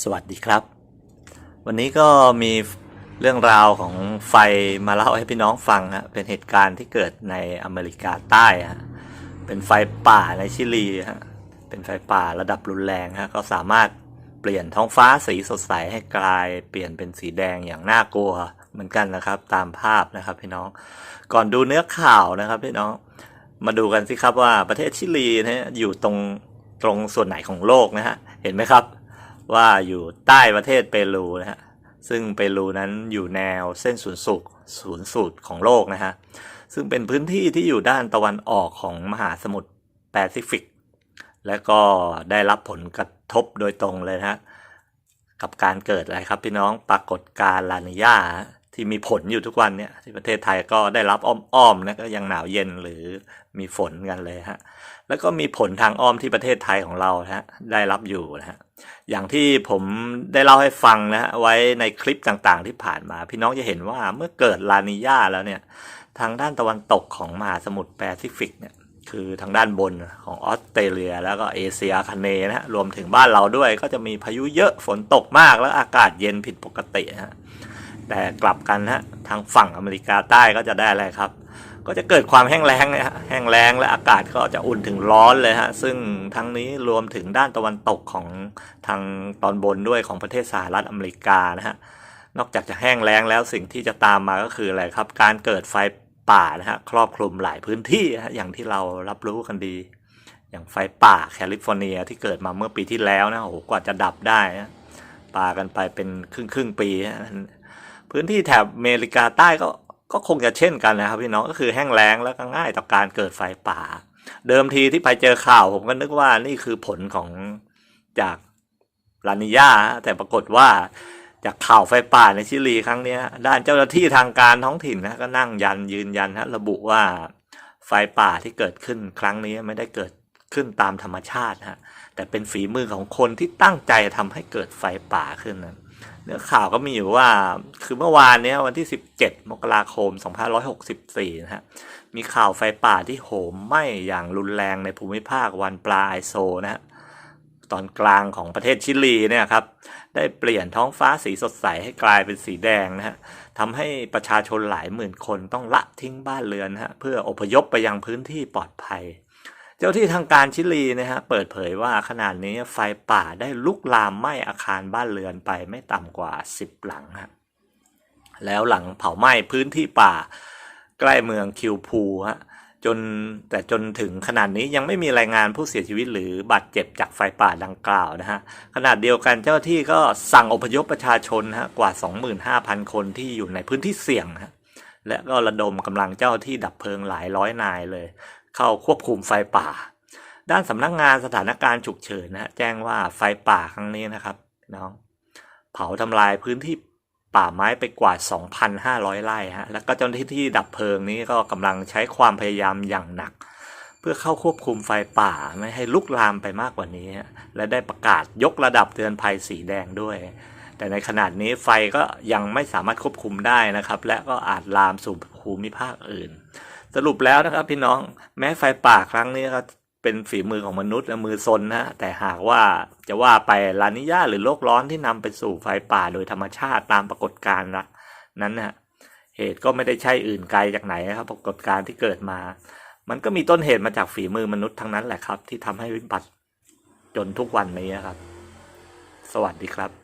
สวัสดีครับ วันนี้ก็มีเรื่องราวของไฟมาเล่าให้พี่น้องฟังฮะเป็นเหตุการณ์ที่เกิดในอเมริกาใต้ฮะเป็นไฟป่าในชิลีฮะเป็นไฟป่าระดับรุนแรงฮะก็สามารถเปลี่ยนท้องฟ้าสีสดใสให้กลายเปลี่ยนเป็นสีแดงอย่างน่ากลัวเหมือนกันนะครับ ตามภาพนะครับพี่น้องก่อนดูเนื้อข่าวนะครับพี่น้องมาดูกันสิครับว่าประเทศชิลีนะฮะอยู่ตรงตรงส่วนไหนของโลกนะฮะเห็นไหมครับ ว่าอยู่ใต้ประเทศเปรูนะฮะซึ่งเปรูนั้นอยู่แนวเส้นศูนย์สูตรศูนย์สูตรของโลกนะฮะซึ่งเป็นพื้นที่ที่อยู่ด้านตะวันออกของมหาสมุทรแปซิฟิก และก็ได้รับผลกระทบโดยตรงเลยนะฮะกับการเกิดอะไรครับพี่น้องปรากฏการณ์ลานิญา ที่มีผลอยู่ทุกวันเนี่ยที่ประเทศไทยก็ได้รับอ้อมๆนะก็ยังหนาวเย็นหรือมีฝนกันเลยฮะแล้วก็มีผลทางอ้อมที่ประเทศไทยของเราฮะได้รับอยู่นะฮะอย่างที่ผมได้เล่าให้ฟังนะฮะไว้ในคลิปต่างๆที่ผ่านมา พี่น้องจะเห็นว่าเมื่อเกิดลานิญาแล้วเนี่ยทางด้านตะวันตกของมหาสมุทรแปซิฟิกเนี่ยคือทางด้านบนของออสเตรเลีย แล้วก็เอเชียอาคเนย์นะฮะรวมถึงบ้านเราด้วยก็จะมีพายุเยอะฝนตกมากแล้วอากาศเย็นผิดปกตินะฮะ แต่กลับกันนะฮะทางฝั่งอเมริกาใต้ก็จะได้อะไรครับ ก็จะเกิดความแห้งแล้งนะฮะแห้งแล้งและอากาศก็จะอุ่นถึงร้อนเลยฮะซึ่งทั้งนี้รวมถึงด้านตะวันตกของทางตอนบนด้วยของประเทศสหรัฐอเมริกานะฮะนอกจากจะแห้งแล้งแล้วสิ่งที่จะตามมาก็คืออะไรครับ การเกิดไฟป่านะฮะครอบคลุมหลายพื้นที่ฮะอย่างที่เรารับรู้กันดี อย่างไฟป่าแคลิฟอร์เนียที่เกิดมาเมื่อปีที่แล้วนะโอ้โหกว่าจะดับได้นะป่ากันไปเป็นครึ่งครึ่งปีฮะ พื้นที่แถบอเมริกาใต้ก็ก็คงจะเช่นกันนะครับพี่น้องก็คือแห้งแล้งแล้วก็ง่ายต่อการเกิดไฟป่า เดิมทีที่ไปเจอข่าวผมก็นึกว่านี่คือผลของจากลานิญาแต่ปรากฏว่าจากข่าวไฟป่าในชิลีครั้งนี้ด้านเจ้าหน้าที่ทางการท้องถิ่นนะก็นั่งยันยืนยันฮะระบุว่าไฟป่าที่เกิดขึ้นครั้งนี้ไม่ได้เกิดขึ้นตามธรรมชาติฮะแต่เป็นฝีมือของคนที่ตั้งใจทำให้เกิดไฟป่าขึ้นนะ เนื้อข่าวก็มีอยู่ว่าคือเมื่อวานเนี้ยวันที่ 17 มกราคม 2564 นะฮะ มีข่าวไฟป่าที่โหมไหม้อย่างรุนแรงในภูมิภาควันปลาไอโซนะฮะ ตอนกลางของประเทศชิลีเนี่ยครับ ได้เปลี่ยนท้องฟ้าสีสดใสให้กลายเป็นสีแดงนะฮะทำให้ประชาชนหลายหมื่นคนต้องละทิ้งบ้านเรือนฮะเพื่ออพยพไปยังพื้นที่ปลอดภัย จ้าที่ทางการชิลีนะฮะเปิดเผยว่าขนาดนี้ไฟป่าได้ลุกลามไหม้อาคารบ้านเรือนไปไม่ต่ำกว่า 10 หลังฮะแล้วหลังเผาไหม้พื้นที่ป่า ใกล้เมืองคิวพูฮะจนแต่จนถึงขนาดนี้ยังไม่มีรายงานผู้เสียชีวิตหรือบาดเจ็บจากไฟป่าดังกล่าวนะฮะขนาดเดียวกันเจ้าที่ก็สั่งอพยพประชาชนฮะกว่า 25,000 คนที่อยู่ในพื้นที่เสี่ยงฮะและก็ระดมกำลังเจ้าที่ดับเพลิงหลายร้อยนายเลย เข้าควบคุมไฟป่า ด้านสำนักงงานสถานการณ์ฉุกเฉินนะแจ้งว่าไฟป่าครั้งนี้นะครับน้องเผาทำลายพื้นที่ป่าไม้ไปกว่า 2,500 ไร่ฮะแล้วก็เจ้าหน้าที่ดับเพลิงนี้ก็กำลังใช้ความพยายามอย่างหนัก เพื่อเข้าควบคุมไฟป่าไม่ให้ลุกลามไปมากกว่านี้ และได้ประกาศยกระดับเตือนภัยสีแดงด้วย แต่ในขนาดนี้ไฟก็ยังไม่สามารถควบคุมได้นะครับ และก็อาจลามสู่ภูมิภาคอื่น สรุปแล้วนะครับ พี่น้องแม้ไฟป่าครั้งนี้ก็เป็นฝีมือของมนุษย์และมือซนนะแต่หากว่าจะว่าไปลานิญาหรือโลกร้อนที่นำไปสู่ไฟป่าโดยธรรมชาติตามปรากฏการณ์นะนั้นนะเหตุก็ไม่ได้ใช่อื่นไกลจากไหนนะครับ ปรากฏการณ์ที่เกิดมา มันก็มีต้นเหตุมาจากฝีมือมนุษย์ทั้งนั้นแหละครับ ที่ทำให้วิบัติจนทุกวันนี้ครับ สวัสดีครับ